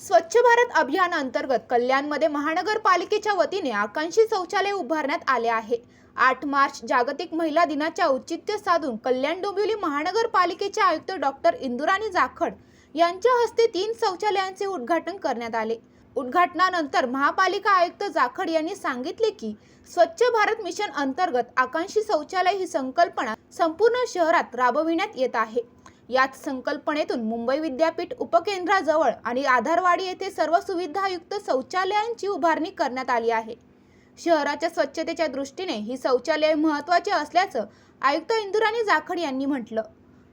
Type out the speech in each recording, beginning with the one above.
स्वच्छ भारत अभियानांतर्गत कल्याणमध्ये महानगरपालिकेच्या वतीने आकांक्षी शौचालय उभारण्यात आले आहे. आठ मार्च जागतिक महिला दिनाचे औचित्य साधून कल्याण डोंबिवली महानगरपालिकेचे आयुक्त डॉक्टर इंदुराणी जाखड यांच्या हस्ते तीन शौचालयांचे उद्घाटन करण्यात आले. उद्घाटनानंतर महापालिका आयुक्त जाखड यांनी सांगितले की स्वच्छ भारत मिशन अंतर्गत आकांक्षी शौचालय ही संकल्पना संपूर्ण शहरात राबविण्यात येत आहे. याच संकल्पनेतून मुंबई विद्यापीठ उपकेंद्राजवळ आणि आधारवाडी येथे सर्व सुविधायुक्त शौचालयांची उभारणी करण्यात आली आहे. शहराच्या स्वच्छतेच्या दृष्टीने ही शौचालये महत्त्वाचे असल्याचं आयुक्त इंदुराणी जाखड यांनी म्हटलं.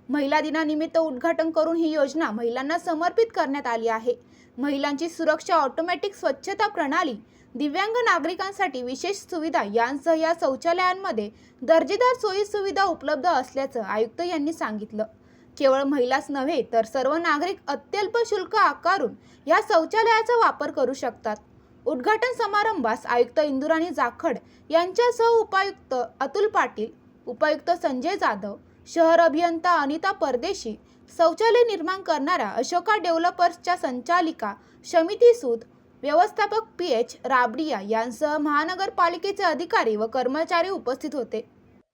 महिला दिनानिमित्त उद्घाटन करून ही योजना महिलांना समर्पित करण्यात आली आहे. महिलांची सुरक्षा ऑटोमॅटिक स्वच्छता प्रणाली दिव्यांग नागरिकांसाठी विशेष सुविधा यांसह या शौचालयांमध्ये दर्जेदार सोयी सुविधा उपलब्ध असल्याचं आयुक्त यांनी सांगितलं. केवळ महिलाच नव्हे तर सर्व नागरिक अत्यल्प शुल्क आकारून या शौचालयाचा वापर करू शकतात. उद्घाटन समारंभास आयुक्त इंदुराणी जाखड यांच्यासह उपायुक्त अतुल पाटील उपायुक्त संजय जाधव शहर अभियंता अनिता परदेशी शौचालय निर्माण करणाऱ्या अशोका डेव्हलपर्सच्या संचालिका शमिती सूद व्यवस्थापक पी एच राबडिया यांसह महानगरपालिकेचे अधिकारी व कर्मचारी उपस्थित होते.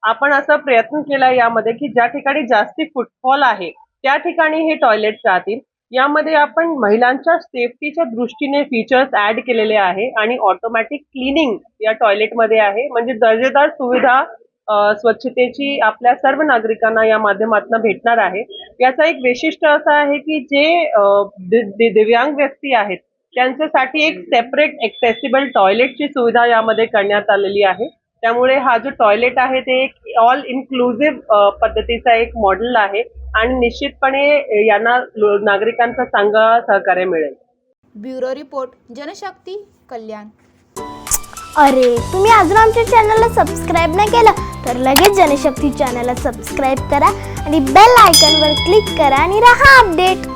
आपण असा प्रयत्न केला यामध्ये की ज्या ठिकाणी जास्ती फुटफॉल आहे त्या ठिकाणी हे टॉयलेट राहतील. यामध्ये आपण महिलांच्या सेफ्टीच्या दृष्टीने फीचर्स ऍड केलेले आहे आणि ऑटोमॅटिक क्लिनिंग या टॉयलेटमध्ये आहे. म्हणजे दर्जेदार सुविधा स्वच्छतेची आपल्या सर्व नागरिकांना या माध्यमातून भेटणार आहे. याचा एक वैशिष्ट्य असं आहे की जे दि- दिव्यांग व्यक्ती आहेत त्यांच्यासाठी एक सेपरेट एक्सेसिबल टॉयलेटची सुविधा यामध्ये करण्यात आलेली आहे. त्यामुळे हा जो टॉयलेट आहे ते एक ऑल इन्क्लुझिव्ह पद्धतीचा एक मॉडेल आहे आणि निश्चितपणे यांना नागरिकांचा चांगला सहकार्य मिळेल. Bureau report Janshakti Kalyan. अरे तुम्ही अजून आमच्या चॅनलला सबस्क्राईब नाही केलं तर लगेच जनशक्ती चॅनलला सबस्क्राईब करा आणि बेल आयकॉनवर क्लिक करा आणि रहा अपडेट